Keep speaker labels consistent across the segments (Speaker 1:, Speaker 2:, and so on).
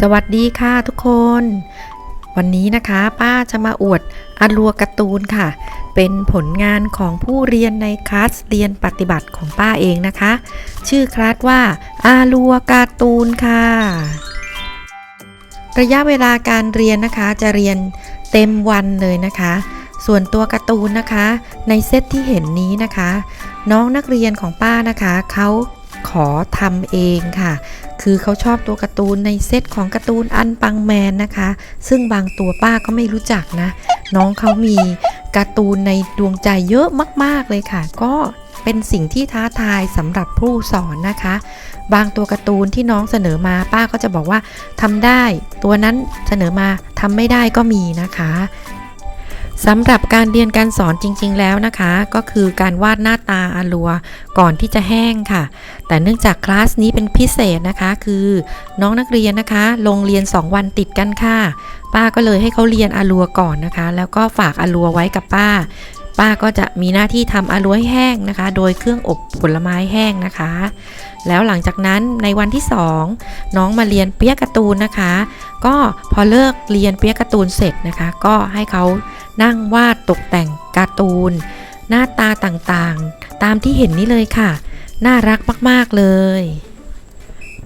Speaker 1: สวัสดีค่ะทุกคน วันนี้นะคะป้าจะมาอวดอาลัวการ์ตูนค่ะ เป็นผลงานของผู้เรียนในคลาสเรียนปฏิบัติของป้าเองนะคะ ชื่อคลาสว่าอาลัวการ์ตูนค่ะ ระยะเวลาการเรียนนะคะจะเรียนเต็มวันเลยนะคะ ส่วนตัวการ์ตูนนะคะ ในเซตที่เห็นนี้นะคะ น้องนักเรียนของป้านะคะเขาขอทำเองค่ะ คือเขาชอบตัวการ์ตูนในเซตของการ์ตูนอันปังแมนนะคะ ซึ่งบางตัวป้าก็ไม่รู้จักนะ น้องเขามีการ์ตูนในดวงใจเยอะมาก ๆเลยค่ะ ก็เป็นสิ่งที่ท้าทายสำหรับผู้สอนนะคะ บางตัวการ์ตูนที่น้องเสนอมาป้าก็จะบอกว่าทำได้ ตัวนั้นเสนอมาทำไม่ได้ก็มีนะคะ สำหรับการเรียนการสอนจริงๆแล้วนะคะ ก็คือการวาดหน้าตาอาลัวก่อนที่จะแห้งค่ะ แต่เนื่องจากคลาสนี้เป็นพิเศษนะคะ คือน้องนักเรียนนะคะ ลงเรียน 2 วันติดกันค่ะ ป้าก็เลยให้เขาเรียนอาลัวก่อนนะคะ แล้วก็ฝากอาลัวไว้กับป้า ป้าก็จะมีหน้าที่ทำอาลัวให้แห้งนะคะ โดยเครื่องอบผลไม้แห้งนะคะ แล้วหลังจากนั้นในวันที่ 2 น้องมาเรียนเปียกการ์ตูนนะคะ ก็พอเลิกเรียนเปียกการ์ตูนเสร็จนะคะ ก็ให้เขานั่งวาดตกแต่งการ์ตูน หน้าตาต่างๆ ตามที่เห็นนี้เลยค่ะ น่ารักมากๆเลย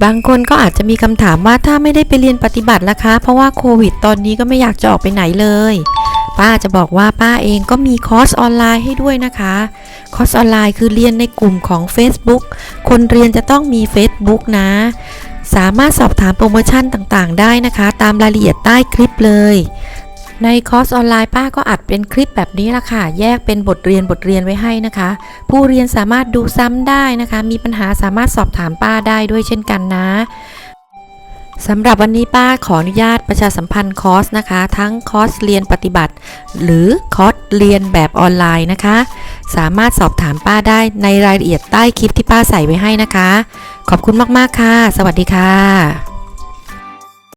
Speaker 1: บางคนก็อาจจะมีคำถามว่าถ้าไม่ได้ไปเรียนปฏิบัติล่ะคะ เพราะว่าโควิดตอนนี้ก็ไม่อยากจะออกไปไหนเลย ป้าจะบอกว่าป้าเองก็มีคอร์สออนไลน์ให้ด้วยนะคะ คอร์สออนไลน์คือเรียนในกลุ่มของ Facebook คนเรียนจะต้องมี Facebook นะ สามารถสอบถามโปรโมชั่นต่างๆ ได้นะคะ ตามรายละเอียดใต้คลิปเลย ในคอร์สออนไลน์ป้าก็อัดเป็นคลิปแบบนี้ละค่ะ แยกเป็นบทเรียนบทเรียนไว้ให้นะคะ ผู้เรียนสามารถดูซ้ำได้นะคะ มีปัญหาสามารถสอบถามป้าได้ด้วยเช่นกันนะ สำหรับวันนี้ป้าขออนุญาตประชาสัมพันธ์คอร์สนะคะ ทั้งคอร์สเรียนปฏิบัติ หรือคอร์สเรียนแบบออนไลน์นะคะ สามารถสอบถามป้าได้ในรายละเอียดใต้คลิปที่ป้าใส่ไว้ให้นะคะ ขอบคุณมาก ๆ ค่ะ สวัสดีค่ะ